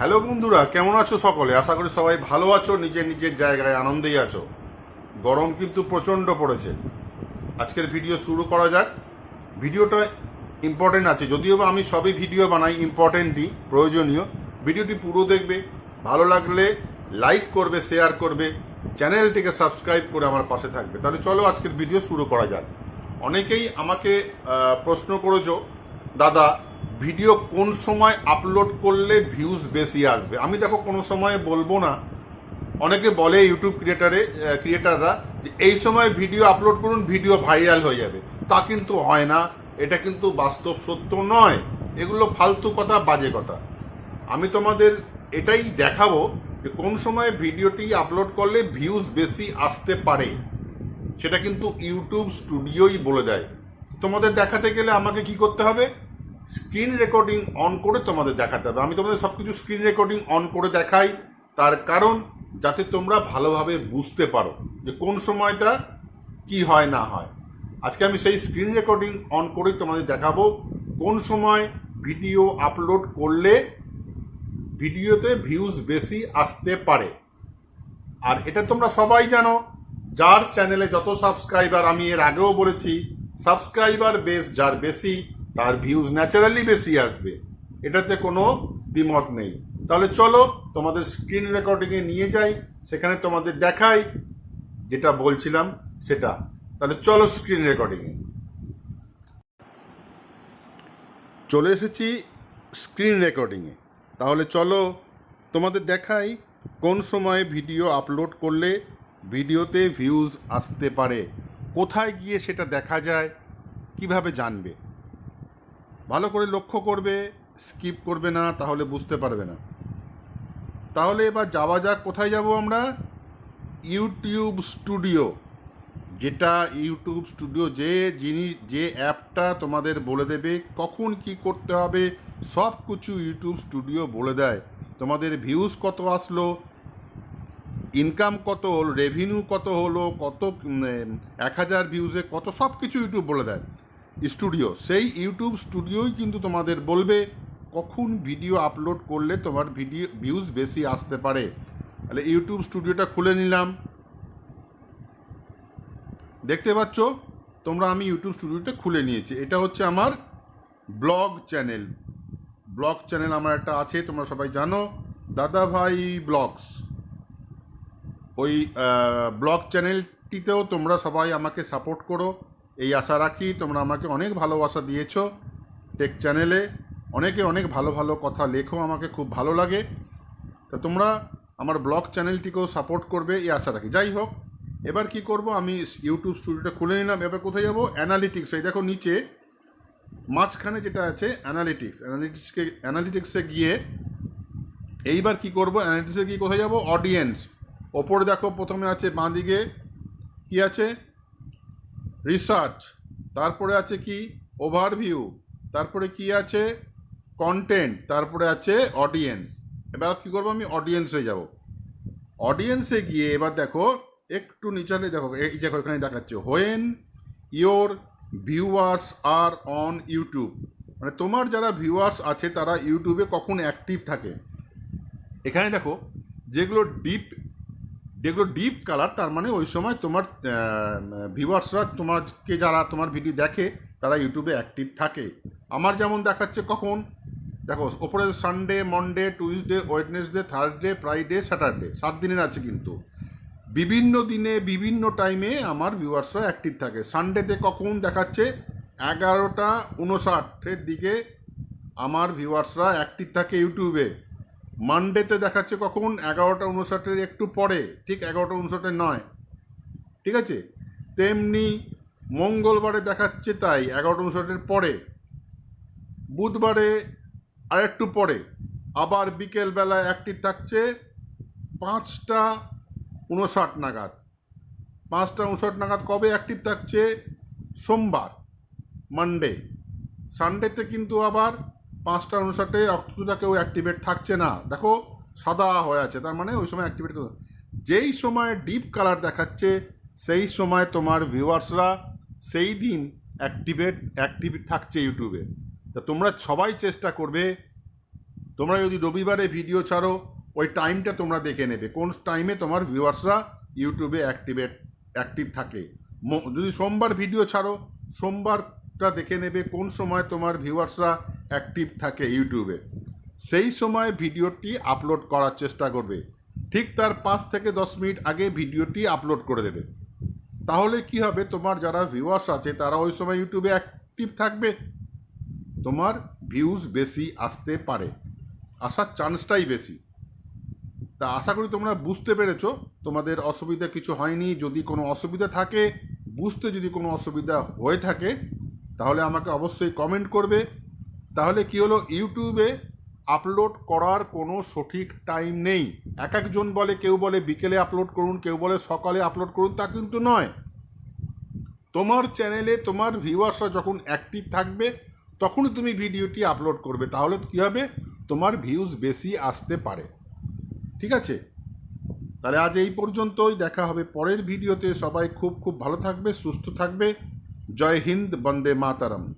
Hello বন্ধুরা, কেমন আছো সকলে? আশা করি সবাই ভালো আছো, নিজের নিজের জায়গায় আনন্দেই আছো। গরম কিন্তু প্রচণ্ড পড়েছে। আজকের ভিডিও শুরু করা যাক। ভিডিওটা ইম্পর্টেন্ট আছে, যদিও বা আমি সবই ভিডিও বানাই ইম্পর্টেন্টই প্রয়োজনীয়। ভিডিওটি পুরো দেখবে, ভালো লাগলে লাইক করবে শেয়ার করবে, চ্যানেলটিকে সাবস্ক্রাইব করে আমার পাশে থাকবে। তাহলে চলো আজকের ভিডিও শুরু করা যাক। অনেকেই আমাকে প্রশ্ন করেছ, দাদা ভিডিও কোন সময় আপলোড করলে ভিউজ বেশি আসবে? আমি দেখো কোনো সময় বলব না। অনেকে বলে ইউটিউব ক্রিয়েটারে ক্রিয়েটাররা যে এই সময় ভিডিও আপলোড করুন ভিডিও ভাইরাল হয়ে যাবে। তা কিন্তু হয় না। এটা কিন্তু বাস্তব সত্য নয়। এগুলো ফালতু কথা, বাজে কথা। আমি তোমাদের এটাই দেখাবো যে কোন সময় ভিডিওটি আপলোড করলে ভিউজ বেশি আসতে পারে। সেটা কিন্তু ইউটিউব স্টুডিওই বলে দেয়। তোমাদের দেখাতে গেলে আমাকে কি করতে হবে? স্ক্রিন রেকর্ডিং অন করে তোমাদের দেখাতে হবে। আমি তোমাদের সব কিছু স্ক্রিন রেকর্ডিং অন করে দেখাই। তার কারণ, যাতে তোমরা ভালোভাবে বুঝতে পারো যে কোন সময়টা কি হয়, না হয়। আজকে আমি সেই স্ক্রিন রেকর্ডিং অন করে তোমাদের দেখাবো কোন সময় ভিডিও আপলোড করলে ভিডিওতে ভিউজ বেশি আসতে পারে। আর এটা তোমরা সবাই জানো, যার চ্যানেলে যত সাবস্ক্রাইবার, আমি এর আগেও বলেছি, সাবস্ক্রাইবার বেস যার বেশি তার ভিউজ ন্যাচারালি বেশি আসবে। এটাতে কোনো দ্বিমত নেই। তাহলে চলো তোমাদের স্ক্রিন রেকর্ডিংয়ে নিয়ে যাই, সেখানে তোমাদের দেখাই যেটা বলছিলাম সেটা। তাহলে চলো স্ক্রিন রেকর্ডিংয়ে চলে এসেছি স্ক্রিন রেকর্ডিংয়ে তাহলে চলো তোমাদের দেখাই কোন সময় ভিডিও আপলোড করলে ভিডিওতে ভিউজ আসতে পারে। কোথায় গিয়ে সেটা দেখা যায়? কীভাবে জানবে? ভালো করে লক্ষ্য করবে স্কিপ করবে না, তাহলে বুঝতে পারবে না। তাহলে এবার যাওয়া যাক, কোথায় যাব আমরা? ইউটিউব স্টুডিও, যেটা ইউটিউব স্টুডিও, যে জিনিস যে অ্যাপটা তোমাদের বলে দেবে, কখন কি করতে হবে, সব কিছু ইউটিউব স্টুডিও বলে দেয়। তোমাদের ভিউজ কত আসলো ইনকাম কত হলো রেভিনিউ কত হলো, কত এক হাজার ভিউজে কত, সব কিছু ইউটিউব বলে দেয়। স্টুডিও। সেই ইউটিউব স্টুডিওই কিন্তু তোমাদের বলবে কখন ভিডিও আপলোড করলে তোমার ভিডিও, ভিউজ বেশি আসতে পারে। তাহলে ইউটিউব স্টুডিওটা খুলে নিলাম। দেখতে পাচ্ছ? তোমরা আমি ইউটিউব স্টুডিওটা খুলে নিয়েছি। এটা হচ্ছে আমার ব্লগ চ্যানেল। ব্লগ চ্যানেল আমার একটা আছে, তোমরা সবাই জানো। দাদা ভাই ব্লগস। ওই ব্লগ চ্যানেলটিতেও তোমরা সবাই আমাকে সাপোর্ট করো। এই আশা রাখি তোমরা আমাকে অনেক ভালোবাসা দিয়েছ। টেক চ্যানেলে অনেকে অনেক ভালো ভালো কথা লেখো, আমাকে খুব ভালো লাগে। তো তোমরা আমার ব্লগ চ্যানেলটিকেও সাপোর্ট করবে এই আশা রাখি। যাই হোক, এবার কি করব আমি ইউটিউব স্টুডিওটা খুলে নিলাম। এবার কোথায় যাব? অ্যানালিটিক্স এই দেখো নিচে, মাঝখানে যেটা আছে অ্যানালিটিক্স অ্যানালিটিক্সকে অ্যানালিটিক্সে গিয়ে এইবার কি করব? অ্যানালিটিক্সে গিয়ে কোথায় যাব? অডিয়েন্স ওপরে দেখো, প্রথমে আছে বাঁ দিকে কি আছে? রিসার্চ তারপরে আছে কি? ওভারভিউ তারপরে কি আছে? কন্টেন্ট তারপরে আছে অডিয়েন্স এবার কি করব আমি? অডিয়েন্সে যাব। অডিয়েন্সে গিয়ে এবার দেখো, একটু নিচালে দেখো, এই দেখো এখানে দেখাচ্ছে when your viewers are on YouTube মানে তোমার যারা ভিউয়ার্স আছে, তারা ইউটিউবে কখন অ্যাক্টিভ থাকে? এখানে দেখো, যেগুলো ডিপ যেগুলো ডিপ কালার তার মানে ওই সময় তোমার ভিউয়ার্সরা তোমাকে যারা তোমার ভিডিও দেখে, তারা ইউটিউবে অ্যাক্টিভ থাকে। আমার যেমন দেখাচ্ছে কখন? দেখো, ওপরে Sunday Monday Tuesday Wednesday Thursday Friday Saturday সাত দিনের আছে কিন্তু। বিভিন্ন দিনে, বিভিন্ন টাইমে আমার ভিউয়ার্সরা অ্যাক্টিভ থাকে। সানডেতে কখন দেখাচ্ছে? এগারোটা উনষাটের দিকে আমার ভিউয়ার্সরা অ্যাক্টিভ থাকে ইউটিউবে মানডেতে দেখাচ্ছে কখন? এগারোটা উনষাটের একটু পরে। ঠিক এগারোটা উনষাটের নয়। ঠিক আছে? তেমনি মঙ্গলবারে দেখাচ্ছে তাই, এগারোটা উনষাটের পরে। বুধবারে আরেকটু পরে। আবার বিকেলবেলায় অ্যাক্টিভ থাকছে পাঁচটা উনষাট নাগাদ। পাঁচটা উনষাট নাগাদ কবে অ্যাক্টিভ থাকছে? সোমবার মানডে সানডেতে কিন্তু আবার পাঁচটা উনষাটে অক্টোটা কেউ অ্যাক্টিভেট থাকছে না। দেখো, সাদা হয়ে আছে, তার মানে ওই সময় অ্যাক্টিভেট যেই সময় ডিপ কালার দেখাচ্ছে, সেই সময় তোমার ভিউয়ার্সরা সেই দিন অ্যাক্টিভেট অ্যাক্টিভ থাকছে ইউটিউবে তা তোমরা সবাই চেষ্টা করবে, তোমরা যদি রবিবারে ভিডিও ছাড়ো, ওই টাইমটা তোমরা দেখে নেবে, কোন টাইমে তোমার ভিউয়ার্সরা ইউটিউবে অ্যাক্টিভেট অ্যাক্টিভ থাকে। যদি সোমবার ভিডিও ছাড়ো, সোমবারটা দেখে নেবে কোন সময় তোমার ভিউয়ার্সরা অ্যাক্টিভ থাকে ইউটিউবে। সেই সময় ভিডিওটি আপলোড করার চেষ্টা করবে। ঠিক তার পাঁচ থেকে দশ মিনিট আগে ভিডিওটি আপলোড করে দেবে। তাহলে কি হবে? তোমার যারা ভিউয়ার্স আছে, তারা ওই সময় ইউটিউবে অ্যাক্টিভ থাকবে। তোমার ভিউজ বেশি আসতে পারে। আসার চান্সটাই বেশি। তা আশা করি তোমরা বুঝতে পেরেছ। তোমাদের অসুবিধা কিছু হয়নি। যদি কোনো অসুবিধা থাকে, বুঝতে যদি কোনো অসুবিধা হয়ে থাকে, তাহলে আমাকে অবশ্যই কমেন্ট করবে। তাহলে কি হলো? ইউটিউবে আপলোড করার কোনো সঠিক টাইম নেই। এক একজন বলে, কেউ বলে বিকেলে আপলোড করুন, কেউ বলে সকালে আপলোড করুন, তা কিন্তু নয়। তোমার চ্যানেলে তোমার ভিউয়ার্সরা যখন অ্যাক্টিভ থাকবে, তখনই তুমি ভিডিওটি আপলোড করবে। তাহলে কী হবে? তোমার ভিউজ বেশি আসতে পারে। ঠিক আছে? তাহলে আজ এই পর্যন্তই। দেখা হবে পরের ভিডিওতে সবাই খুব খুব ভালো থাকবে, সুস্থ থাকবে। জয় হিন্দ, বন্দে মাতারাম।